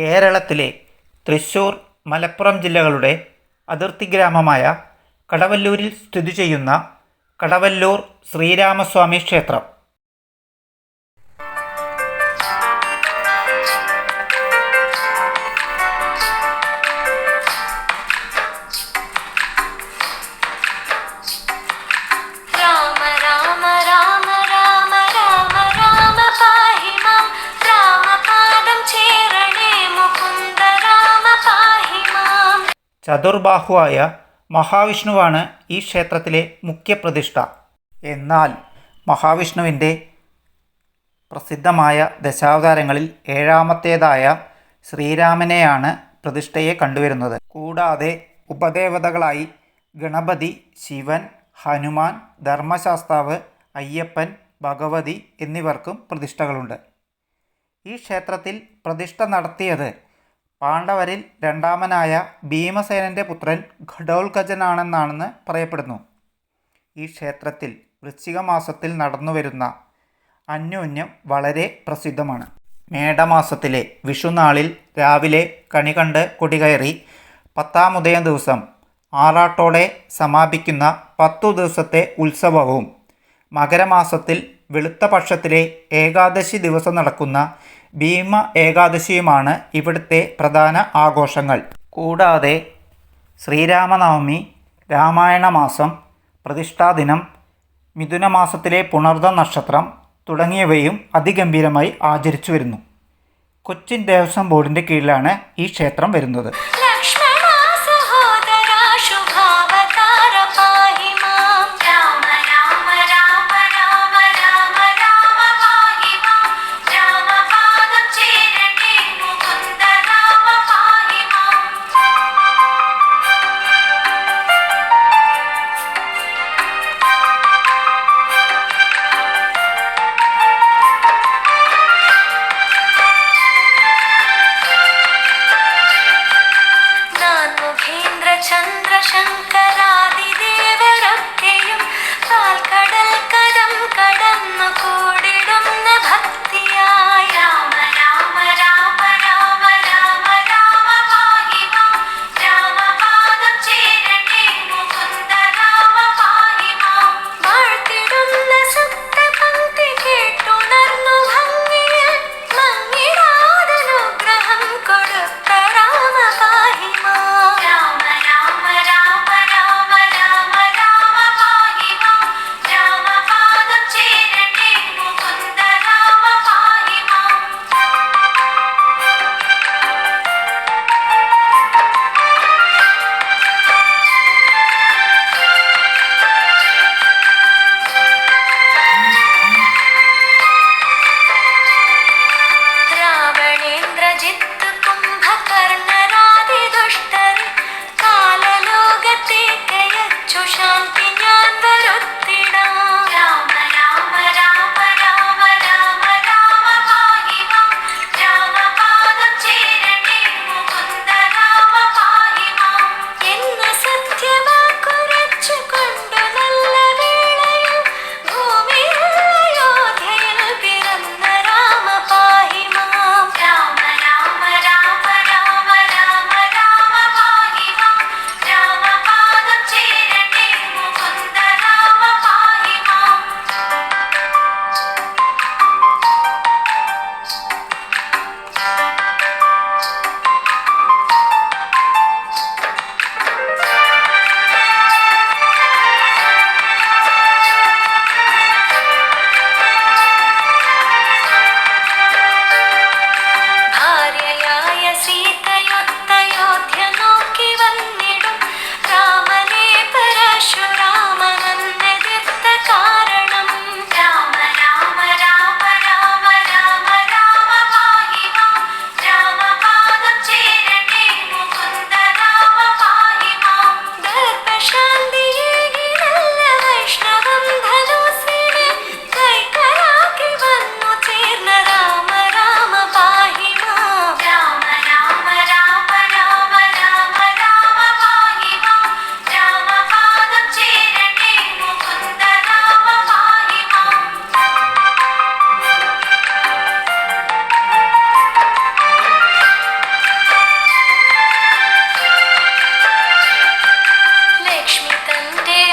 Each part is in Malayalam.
കേരളത്തിലെ തൃശ്ശൂർ മലപ്പുറം ജില്ലകളുടെ അതിർത്തി ഗ്രാമമായ കടവല്ലൂരിൽ സ്ഥിതി ചെയ്യുന്ന കടവല്ലൂർ ശ്രീരാമസ്വാമി ക്ഷേത്രം. ചതുർബാഹുവായ മഹാവിഷ്ണുവാണ് ഈ ക്ഷേത്രത്തിലെ മുഖ്യപ്രതിഷ്ഠ. എന്നാൽ മഹാവിഷ്ണുവിന്റെ പ്രസിദ്ധമായ ദശാവതാരങ്ങളിൽ ഏഴാമത്തേതായ ശ്രീരാമനെയാണ് പ്രതിഷ്ഠയെ കണ്ടുവരുന്നത്. കൂടാതെ ഉപദേവതകളായി ഗണപതി ശിവൻ ഹനുമാൻ ധർമ്മശാസ്താവ് അയ്യപ്പൻ ഭഗവതി എന്നിവർക്കും പ്രതിഷ്ഠകളുണ്ട്. ഈ ക്ഷേത്രത്തിൽ പ്രതിഷ്ഠ നടത്തിയത് പാണ്ഡവരിൽ രണ്ടാമനായ ഭീമസേനന്റെ പുത്രൻ ഘടോത്കജനാണെന്നാണെന്ന് പറയപ്പെടുന്നു. ഈ ക്ഷേത്രത്തിൽ വൃശ്ചിക മാസത്തിൽ നടന്നുവരുന്ന അന്യോന്യം വളരെ പ്രസിദ്ധമാണ്. മേടമാസത്തിലെ വിഷുനാളിൽ രാവിലെ കണി കണ്ട് പത്താം ഉദയം ദിവസം ആറാട്ടോടെ സമാപിക്കുന്ന പത്തു ദിവസത്തെ ഉത്സവവും മകരമാസത്തിൽ വെളുത്ത പക്ഷത്തിലെ ഏകാദശി ദിവസം നടക്കുന്ന ഭീമ ഏകാദശിയുമാണ് ഇവിടുത്തെ പ്രധാന ആഘോഷങ്ങൾ. കൂടാതെ ശ്രീരാമനവമി രാമായണ മാസം പ്രതിഷ്ഠാദിനം മിഥുനമാസത്തിലെ പുണർദ നക്ഷത്രം തുടങ്ങിയവയും അതിഗംഭീരമായി ആചരിച്ചു വരുന്നു. കൊച്ചിൻ ദേവസ്വം ബോർഡിന്റെ കീഴിലാണ് ഈ ക്ഷേത്രം വരുന്നത്.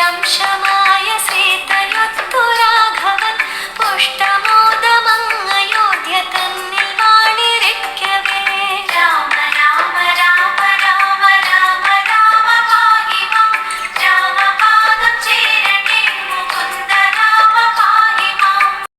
I'm.